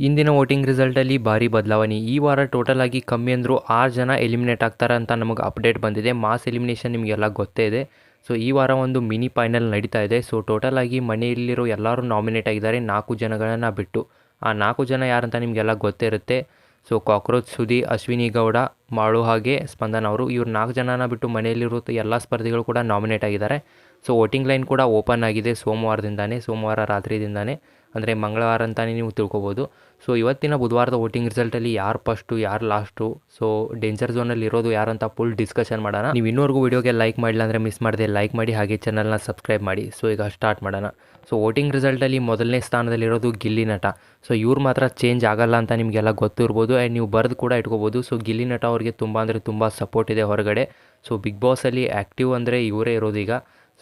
ಇಂದಿನ ವೋಟಿಂಗ್ ರಿಸಲ್ಟಲ್ಲಿ ಭಾರಿ ಬದಲಾವಣೆ. ಈ ವಾರ ಟೋಟಲ್ ಆಗಿ ಕಮ್ಮಿ ಅಂದರೂ ಆರು ಜನ ಎಲಿಮಿನೇಟ್ ಆಗ್ತಾರೆ ಅಂತ ನಮಗೆ ಅಪ್ಡೇಟ್ ಬಂದಿದೆ. ಮಾಸ್ ಎಲಿಮಿನೇಷನ್ ನಿಮಗೆಲ್ಲ ಗೊತ್ತೇ ಇದೆ. ಸೊ, ಈ ವಾರ ಒಂದು ಮಿನಿ ಫೈನಲ್ ನಡೀತಾ ಇದೆ. ಸೊ, ಟೋಟಲ್ ಆಗಿ ಮನೆಯಲ್ಲಿರೋ ಎಲ್ಲರೂ ನಾಮಿನೇಟ್ ಆಗಿದ್ದಾರೆ. ನಾಲ್ಕು ಜನಗಳನ್ನು ಬಿಟ್ಟು. ಆ ನಾಲ್ಕು ಜನ ಯಾರಂತ ನಿಮಗೆಲ್ಲ ಗೊತ್ತೇ ಇರುತ್ತೆ. ಸೊ, ಕಾಕ್ರೋಚ್ ಸುದಿ ಅಶ್ವಿನಿ ಗೌಡ, ಮಾಳು ಹಾಗೆ ಸ್ಪಂದನ್ ಅವರು ಇವ್ರು ನಾಲ್ಕು ಜನನ ಬಿಟ್ಟು ಮನೆಯಲ್ಲಿರೋ ಎಲ್ಲ ಸ್ಪರ್ಧಿಗಳು ಕೂಡ ನಾಮಿನೇಟ್ ಆಗಿದ್ದಾರೆ. ಸೊ, ವೋಟಿಂಗ್ ಲೈನ್ ಕೂಡ ಓಪನ್ ಆಗಿದೆ ಸೋಮವಾರದಿಂದಾನೆ, ಸೋಮವಾರ ರಾತ್ರಿದಿಂದಾನೇ. ಅಂದರೆ ಮಂಗಳವಾರ ಅಂತಲೇ ನೀವು ತಿಳ್ಕೊಬೋದು. ಸೊ ಇವತ್ತಿನ ಬುಧವಾರದ ವೋಟಿಂಗ್ ರಿಸಲ್ಟಲ್ಲಿ ಯಾರು ಫಸ್ಟು ಯಾರು ಲಾಸ್ಟು ಸೊ ಡೇಂಜರ್ ಝೋನಲ್ಲಿ ಇರೋದು ಯಾರಂತ ಫುಲ್ ಡಿಸ್ಕಷನ್ ಮಾಡೋಣ. ನೀವು ಇನ್ನೂವರೆಗೂ ವಿಡಿಯೋಗೆ ಲೈಕ್ ಮಾಡಿಲ್ಲ ಅಂದರೆ ಮಿಸ್ ಮಾಡಿದೆ ಲೈಕ್ ಮಾಡಿ, ಹಾಗೆ ಚಾನಲ್ನ ಸಬ್ಸ್ಕ್ರೈಬ್ ಮಾಡಿ. ಸೊ ಈಗ ಸ್ಟಾರ್ಟ್ ಮಾಡೋಣ. ಸೊ ವೋಟಿಂಗ್ ರಿಸಲ್ಟಲ್ಲಿ ಮೊದಲನೇ ಸ್ಥಾನದಲ್ಲಿರೋದು ಗಿಲ್ಲಿ ನಟ. ಸೊ ಇವ್ರು ಮಾತ್ರ ಚೇಂಜ್ ಆಗಲ್ಲ ಅಂತ ನಿಮಗೆಲ್ಲ ಗೊತ್ತಿರ್ಬೋದು ಆ್ಯಂಡ್ ನೀವು ಬರೆದು ಕೂಡ ಇಟ್ಕೋಬೋದು. ಸೊ ಗಿಲ್ಲಿ ನಟ ಅವ್ರಿಗೆ ತುಂಬ ಅಂದರೆ ತುಂಬ ಸಪೋರ್ಟ್ ಇದೆ ಹೊರಗಡೆ. ಸೊ ಬಿಗ್ ಬಾಸಲ್ಲಿ ಆ್ಯಕ್ಟಿವ್ ಅಂದರೆ ಇವರೇ ಇರೋದು ಈಗ.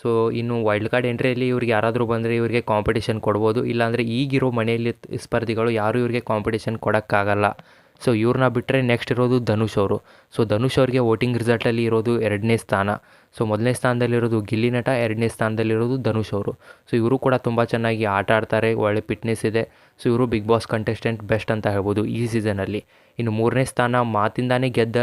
ಸೊ ಇನ್ನು ವೈಲ್ಡ್ ಕಾರ್ಡ್ ಎಂಟ್ರಿಯಲ್ಲಿ ಇವ್ರಿಗೆ ಯಾರಾದರೂ ಬಂದರೆ ಇವರಿಗೆ ಕಾಂಪಿಟೇಷನ್ ಕೊಡ್ಬೋದು. ಇಲ್ಲಾಂದರೆ ಈಗಿರೋ ಮನೆಯಲ್ಲಿ ಸ್ಪರ್ಧಿಗಳು ಯಾರೂ ಇವರಿಗೆ ಕಾಂಪಿಟೇಷನ್ ಕೊಡೋಕ್ಕಾಗಲ್ಲ. ಸೊ ಇವ್ರನ್ನ ಬಿಟ್ಟರೆ ನೆಕ್ಸ್ಟ್ ಇರೋದು ಧನುಷ್ ಅವರು. ಸೊ ಧನುಷ್ ಅವ್ರಿಗೆ ವೋಟಿಂಗ್ ರಿಸಲ್ಟಲ್ಲಿ ಇರೋದು ಎರಡನೇ ಸ್ಥಾನ. ಸೊ ಮೊದಲನೇ ಸ್ಥಾನದಲ್ಲಿರೋದು ಗಿಲ್ಲಿ ನಟ, ಎರಡನೇ ಸ್ಥಾನದಲ್ಲಿರೋದು ಧನುಷ್ ಅವರು. ಸೊ ಇವರು ಕೂಡ ತುಂಬ ಚೆನ್ನಾಗಿ ಆಟ ಆಡ್ತಾರೆ, ಒಳ್ಳೆ ಫಿಟ್ನೆಸ್ ಇದೆ. ಸೊ ಇವರು ಬಿಗ್ ಬಾಸ್ ಕಂಟೆಸ್ಟೆಂಟ್ ಬೆಸ್ಟ್ ಅಂತ ಹೇಳ್ಬೋದು ಈ ಸೀಸನಲ್ಲಿ ಇನ್ನು ಮೂರನೇ ಸ್ಥಾನ ಮಾತಿಂದಾನೇ ಗೆದ್ದ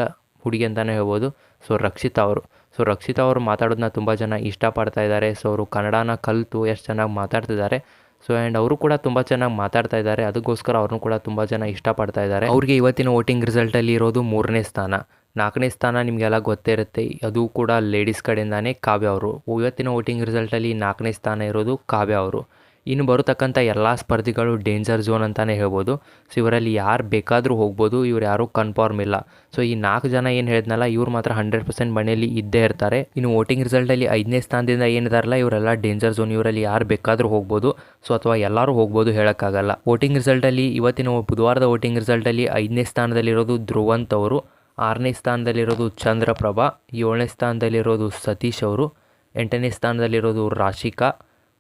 ಹುಡುಗಿ ಅಂತಲೇ ಹೇಳ್ಬೋದು. ಸೊ ರಕ್ಷಿತಾ ಅವರು. ಸೊ ರಕ್ಷಿತಾ ಅವರು ಮಾತಾಡೋದನ್ನ ತುಂಬ ಜನ ಇಷ್ಟಪಡ್ತಾ ಇದ್ದಾರೆ ಸೊ ಅವರು ಕನ್ನಡನ ಕಲಿತು ಎಷ್ಟು ಚೆನ್ನಾಗಿ ಮಾತಾಡ್ತಿದ್ದಾರೆ ಸೊ ಆ್ಯಂಡ್ ಅವರು ಕೂಡ ತುಂಬ ಚೆನ್ನಾಗಿ ಮಾತಾಡ್ತಾ ಇದ್ದಾರೆ ಅದಕ್ಕೋಸ್ಕರ ಅವ್ರನ್ನೂ ಕೂಡ ತುಂಬ ಜನ ಇಷ್ಟಪಡ್ತಾ ಇದ್ದಾರೆ ಅವ್ರಿಗೆ ಇವತ್ತಿನ ವೋಟಿಂಗ್ ರಿಸಲ್ಟಲ್ಲಿ ಇರೋದು ಮೂರನೇ ಸ್ಥಾನ. ನಾಲ್ಕನೇ ಸ್ಥಾನ ನಿಮಗೆಲ್ಲ ಗೊತ್ತೇ ಇರುತ್ತೆ. ಅದು ಕೂಡ ಲೇಡೀಸ್ ಕಡೆಯಿಂದಾನೇ ಕಾವ್ಯ ಅವರು. ಇವತ್ತಿನ ವೋಟಿಂಗ್ ರಿಸಲ್ಟಲ್ಲಿ ನಾಲ್ಕನೇ ಸ್ಥಾನ ಇರೋದು ಕಾವ್ಯ ಅವರು. ಇನ್ನು ಬರತಕ್ಕಂಥ ಎಲ್ಲ ಸ್ಪರ್ಧಿಗಳು ಡೇಂಜರ್ ಝೋನ್ ಅಂತಲೇ ಹೇಳ್ಬೋದು. ಸೊ ಇವರಲ್ಲಿ ಯಾರು ಬೇಕಾದರೂ ಹೋಗ್ಬೋದು, ಇವ್ರು ಯಾರೂ ಕನ್ಫರ್ಮ್ ಇಲ್ಲ. ಸೊ ಈ ನಾಲ್ಕು ಜನ ಏನು ಹೇಳಿದ್ನಲ್ಲ, ಇವ್ರು ಮಾತ್ರ ಹಂಡ್ರೆಡ್ ಪರ್ಸೆಂಟ್ ಮನೆಯಲ್ಲಿ ಇದ್ದೇ ಇರ್ತಾರೆ. ಇನ್ನು ವೋಟಿಂಗ್ ರಿಸಲ್ಟಲ್ಲಿ ಐದನೇ ಸ್ಥಾನದಿಂದ ಏನಿದಾರಲ್ಲ ಇವರೆಲ್ಲ ಡೇಂಜರ್ ಝೋನ್ ಇವರಲ್ಲಿ ಯಾರು ಬೇಕಾದರೂ ಹೋಗ್ಬೋದು. ಸೊ ಅಥವಾ ಎಲ್ಲರೂ ಹೋಗ್ಬೋದು ಹೇಳೋಕ್ಕಾಗಲ್ಲ. ವೋಟಿಂಗ್ ರಿಸಲ್ಟಲ್ಲಿ ಇವತ್ತಿನ ಬುಧವಾರದ ವೋಟಿಂಗ್ ರಿಸಲ್ಟಲ್ಲಿ ಐದನೇ ಸ್ಥಾನದಲ್ಲಿರೋದು ಧ್ರುವಂತ್ ಅವರು, ಆರನೇ ಸ್ಥಾನದಲ್ಲಿರೋದು ಚಂದ್ರಪ್ರಭಾ, ಏಳನೇ ಸ್ಥಾನದಲ್ಲಿರೋದು ಸತೀಶ್ ಅವರು, ಎಂಟನೇ ಸ್ಥಾನದಲ್ಲಿರೋದು ರಾಶಿಕಾ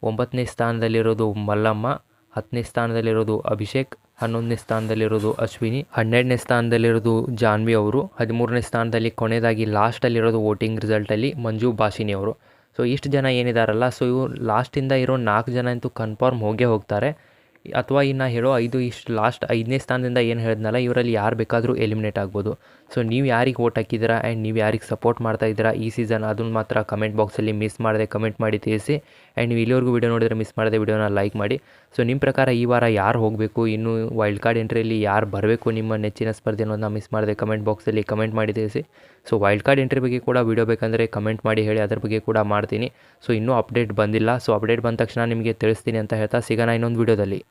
ಒಂಬತ್ತನೇ ಸ್ಥಾನದಲ್ಲಿರೋದು ಮಲ್ಲಮ್ಮ, ಹತ್ತನೇ ಸ್ಥಾನದಲ್ಲಿರೋದು ಅಭಿಷೇಕ್, ಹನ್ನೊಂದನೇ ಸ್ಥಾನದಲ್ಲಿರೋದು ಅಶ್ವಿನಿ, ಹನ್ನೆರಡನೇ ಸ್ಥಾನದಲ್ಲಿರೋದು ಜಾನ್ವಿ ಅವರು, ಹದಿಮೂರನೇ ಸ್ಥಾನದಲ್ಲಿ ಕೊನೆಯದಾಗಿ ಲಾಸ್ಟಲ್ಲಿರೋದು ವೋಟಿಂಗ್ ರಿಸಲ್ಟಲ್ಲಿ ಮಂಜು ಭಾಷಿನಿ ಅವರು. ಸೊ, ಇಷ್ಟು ಜನ ಏನಿದಾರಲ್ಲ, ಸೊ ಇವು ಲಾಸ್ಟಿಂದ ಇರೋ ನಾಲ್ಕು ಜನ ಅಂತೂ ಕನ್ಫರ್ಮ್ ಹೋಗೇ ಹೋಗ್ತಾರೆ. ಅಥವಾ ಇನ್ನು ಹೇಳೋ ಐದು ಇಷ್ಟು ಲಾಸ್ಟ್ ಐದನೇ ಸ್ಥಾನದಿಂದ ಏನು ಹೇಳಿದ್ನಲ್ಲ, ಇವರಲ್ಲಿ ಯಾರು ಬೇಕಾದರೂ ಎಲಿಮಿನೇಟ್ ಆಗ್ಬೋದು. ಸೊ ನೀವು ಯಾರಿಗೆ ವೋಟ್ ಹಾಕಿದ್ದೀರಾ ಆ್ಯಂಡ್ ನೀವು ಯಾರಿಗೆ ಸಪೋರ್ಟ್ ಮಾಡ್ತಾ ಇದ್ದೀರಾ ಈ ಸೀಸನ್ ಅದನ್ನು ಮಾತ್ರ ಕಮೆಂಟ್ ಬಾಕ್ಸಲ್ಲಿ ಮಿಸ್ ಮಾಡದೆ ಕಮೆಂಟ್ ಮಾಡಿ ತಿಳಿಸಿ. ಆ್ಯಂಡ್ ನೀವು ಇಲ್ಲಿವರೆಗೂ ವಿಡಿಯೋ ನೋಡಿದರೆ ಮಿಸ್ ಮಾಡದೆ ವಿಡಿಯೋನ ಲೈಕ್ ಮಾಡಿ. ಸೊ ನಿಮ್ಮ ಪ್ರಕಾರ ಈ ವಾರ ಯಾರು ಹೋಗಬೇಕು? ಇನ್ನು ವೈಲ್ಡ್ ಕಾರ್ಡ್ ಎಂಟ್ರಿಯಲ್ಲಿ ಯಾರು ಬರಬೇಕು ನಿಮ್ಮ ನೆಚ್ಚಿನ ಸ್ಪರ್ಧೆ ಅನ್ನೋದನ್ನ ಮಿಸ್ ಮಾಡದೆ ಕಮೆಂಟ್ ಬಾಕ್ಸಲ್ಲಿ ಕಮೆಂಟ್ ಮಾಡಿ ತಿಳಿಸಿ. ಸೊ ವೈಲ್ಡ್ ಕಾರ್ಡ್ ಎಂಟ್ರಿ ಬಗ್ಗೆ ಕೂಡ ವಿಡಿಯೋ ಬೇಕಂದರೆ ಕಮೆಂಟ್ ಮಾಡಿ ಹೇಳಿ ಅದ್ರ ಬಗ್ಗೆ ಕೂಡ ಮಾಡ್ತೀನಿ. ಸೊ ಇನ್ನೂ ಅಪ್ಡೇಟ್ ಬಂದಿಲ್ಲ. ಸೊ ಅಪ್ಡೇಟ್ ಬಂದ ತಕ್ಷಣ ನಿಮಗೆ ತಿಳಿಸ್ತೀನಿ ಅಂತ ಹೇಳ್ತಾ ಸಿಗೋಣ ಇನ್ನೊಂದು ವಿಡಿಯೋದಲ್ಲಿ